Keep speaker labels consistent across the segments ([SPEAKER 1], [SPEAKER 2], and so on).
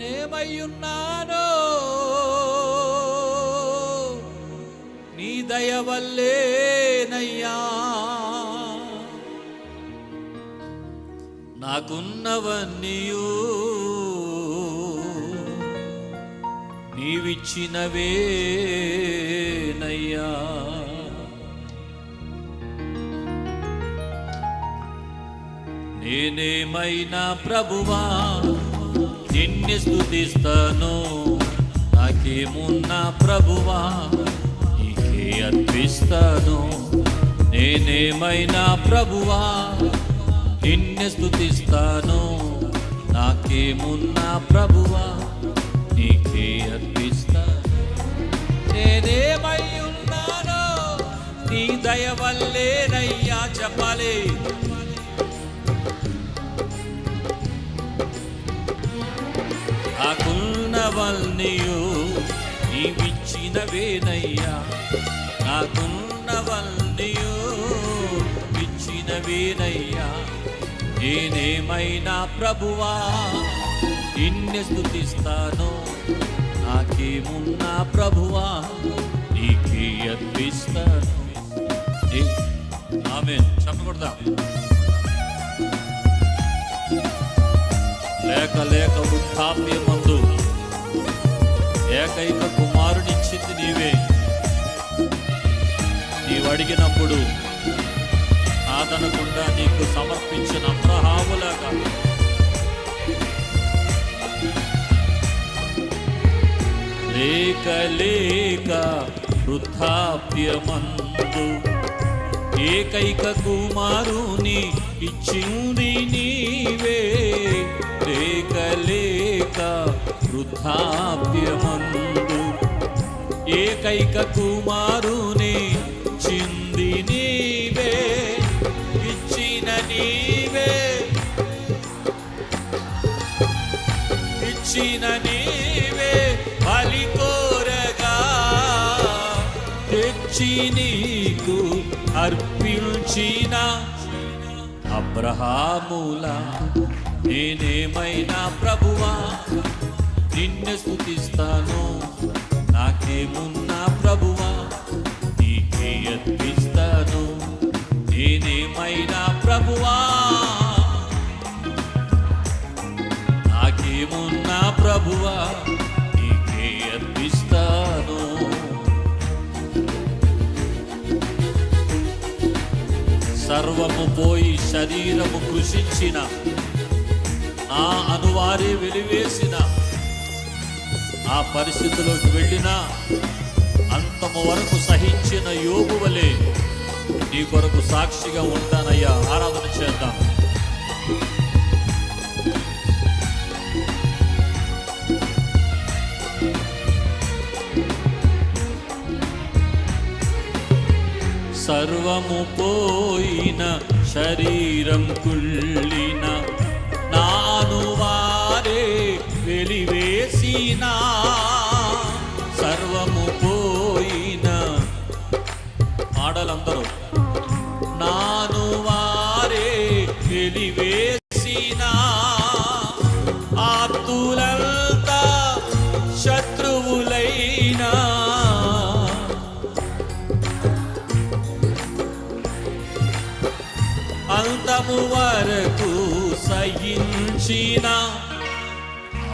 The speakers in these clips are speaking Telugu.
[SPEAKER 1] నేనేమయ్యున్నానో? నీ దయ వల్లేనయ్యా. నాకున్నవన్నీయూ. నీవిచ్చినవేనయ్యా. నేనేమైనా ప్రభువా? నిన్ను స్థుతిస్తాను నాకేమున్న ప్రభువా? నీకే అర్పిస్తాను. నేనేమైనా ప్రభువా? నిన్ను స్థుతిస్తాను నాకేమున్న ప్రభువా? నీకే అర్పిస్తాను. నేనేమై ఉన్నానో నీ దయ వల్లేనయ్యా చెప్పాలి. నాకున్నవల్నియు నీవిచ్చినవేనయ్యా నాకున్నవల్నియు ఇచ్చినవేనయ్యా నేనేమైనా ప్రభువా? నిన్నే స్థుతిస్తాను నాకేమున్నా ప్రభువా? నీకే అర్పిస్తాను. ఆమె చెప్పకూడదా లేక లేక వృద్ధాప్యమందు ఏకైక కుమారునిచ్చింది నీవే. నీవు అడిగినప్పుడు ఆదనకుండా నీకు సమర్పించిన అబ్రహాములాగా. లేక లేక వృద్ధాప్యమందు ఏకైక కుమారుని ఇచ్చింది నీవే. లేక లేక వృద్ధాప్యమందు ఏకైక కుమారుని చింది నీవే ఇచ్చిన నీవే ఇచ్చిన నీవే బలి కోరగా తెచ్చి నీకు అర్పించిన అబ్రహాముల నేనేమైనా ప్రభువా నిన్ను స్థుతిస్తాను. నాకేమున్నా ప్రభువా? నీకే అర్పిస్తాను నేనేమైనా ప్రభువా? నాకేమున్నా ప్రభువా? నీకే అర్పిస్తాను సర్వము పోయి శరీరము కృషించిన ఆ అనువారి వెలివేసిన ఆ పరిస్థితిలోకి వెళ్ళినా అంతము వరకు సహించిన యోగు వలె నీ కొరకు సాక్షిగా ఉంటానయ్యా. ఆరాధన చేద్దాం. సర్వము పోయిన శరీరం కుళ్ళిన నాను వారే వెలివేసిన సర్వము పోయిన. ఆడలందరూ నాను వారే వెలివేసిన ఆతుల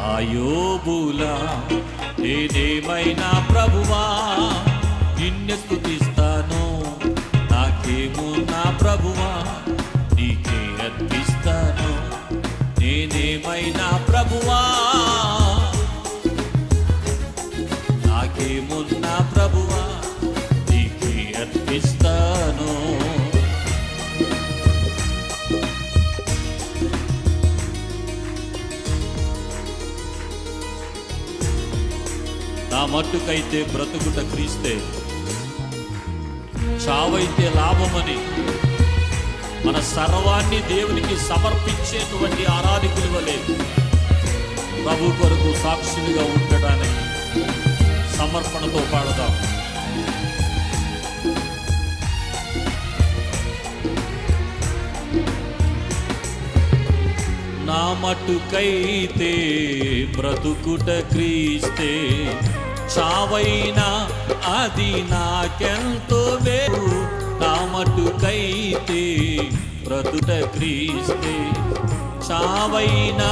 [SPEAKER 1] ఆయోబుల నేనేమైనా ప్రభువా నిన్ను స్థుతిస్తాను నాకేమున్నా ప్రభువా నీకే అర్పిస్తాను. నేనేమైనా నా మట్టుకైతే బ్రతుకుట క్రీస్తే. చావైతే లాభమని మన సర్వాన్ని దేవునికి సమర్పించేటువంటి ఆరాధికులు వలె ప్రభు కొరకు సాక్షులుగా ఉండడానికి సమర్పణతో పాడదాం. నా మట్టుకైతే బ్రతుకుట క్రీస్తే. చావైనా అది నాకెంతో వేరు. నా ప్రతుట క్రీస్తే. చావైనా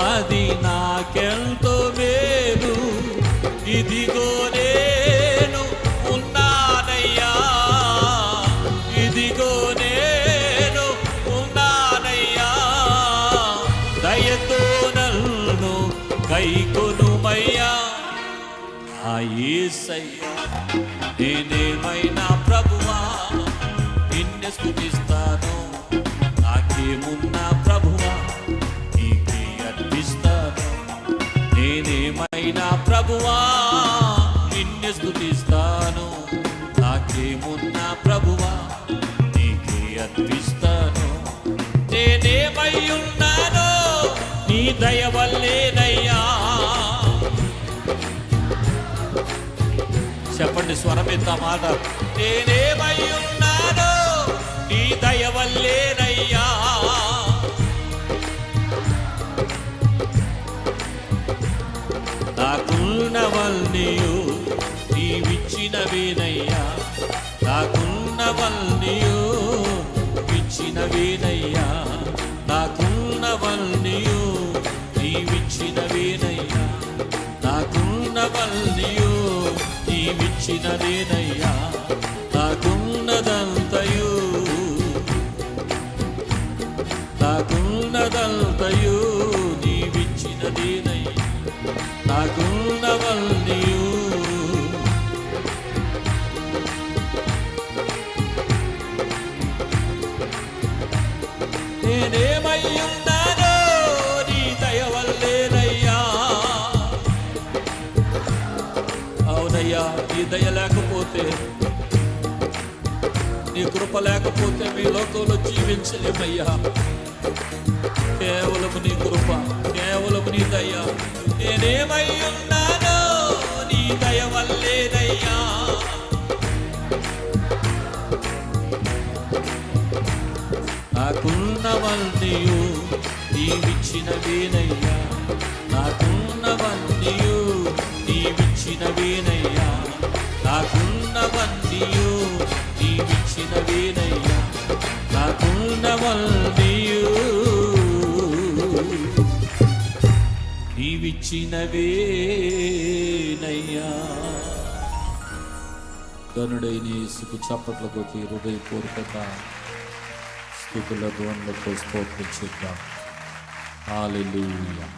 [SPEAKER 1] అది నాకెంతో వేరు. ఇదిగో నేను ఉన్నానయ్యా. ఇదిగో నేను ఉన్నానయ్యా. దయతో నన్ను కైకొనుమయ్యా. ఆ యేసయ్యా నేనేమైనా ప్రభువా? నిన్ను స్థుతిస్తాను. నాకేమున్నా ప్రభువా? నీకే అర్పిస్తాను. నేనేమైనా ప్రభువా? నిన్ను స్థుతిస్తాను. నాకేమున్నా ప్రభువా? నీకే అర్పిస్తాను. నేనేమై ఉన్నాను నీ దయ వల్లేనయ్యా. చెప్పండి స్వరమిద్ద మాట నేనేమై ఉన్నానో నీ దయ వల్లేనయ్యా నాకున్నవల్నియు నీవిచ్చినవేనయ్యా. నాకున్నవల్నియు ఇచ్చినవేనయ్యా నాకున్నవల్నియు నీవిచ్చినవేనయ్యా. నాకున్నవల్నియు నీవిచ్చినదేనయ్యా నాకున్నదంతయు. నాకున్నదంతయు నీవిచ్చినదేనయ్యా? నాకున్నవల్నియు అయ్యా నీ దయ లేకపోతే నీ కృప లేకపోతే మీ లోకంలో జీవించలేమయ్యా. కేవలం నీ కృప కేవలం నీ దయ. నేనేమై ఉన్నానో నీ దయ వల్లేనయ్యా నాకున్నవన్నీయు నీవిచ్చినవేనయ్యా. నాకున్నవన్నీయు నీవిచ్చినవేనయ్యా గనుడైన యేసుకు చప్పట్ల కొట్టి హృదయపూర్వక స్థుతుల ధ్వనులతో స్తోత్రం చేద్దాం హాలెలూయా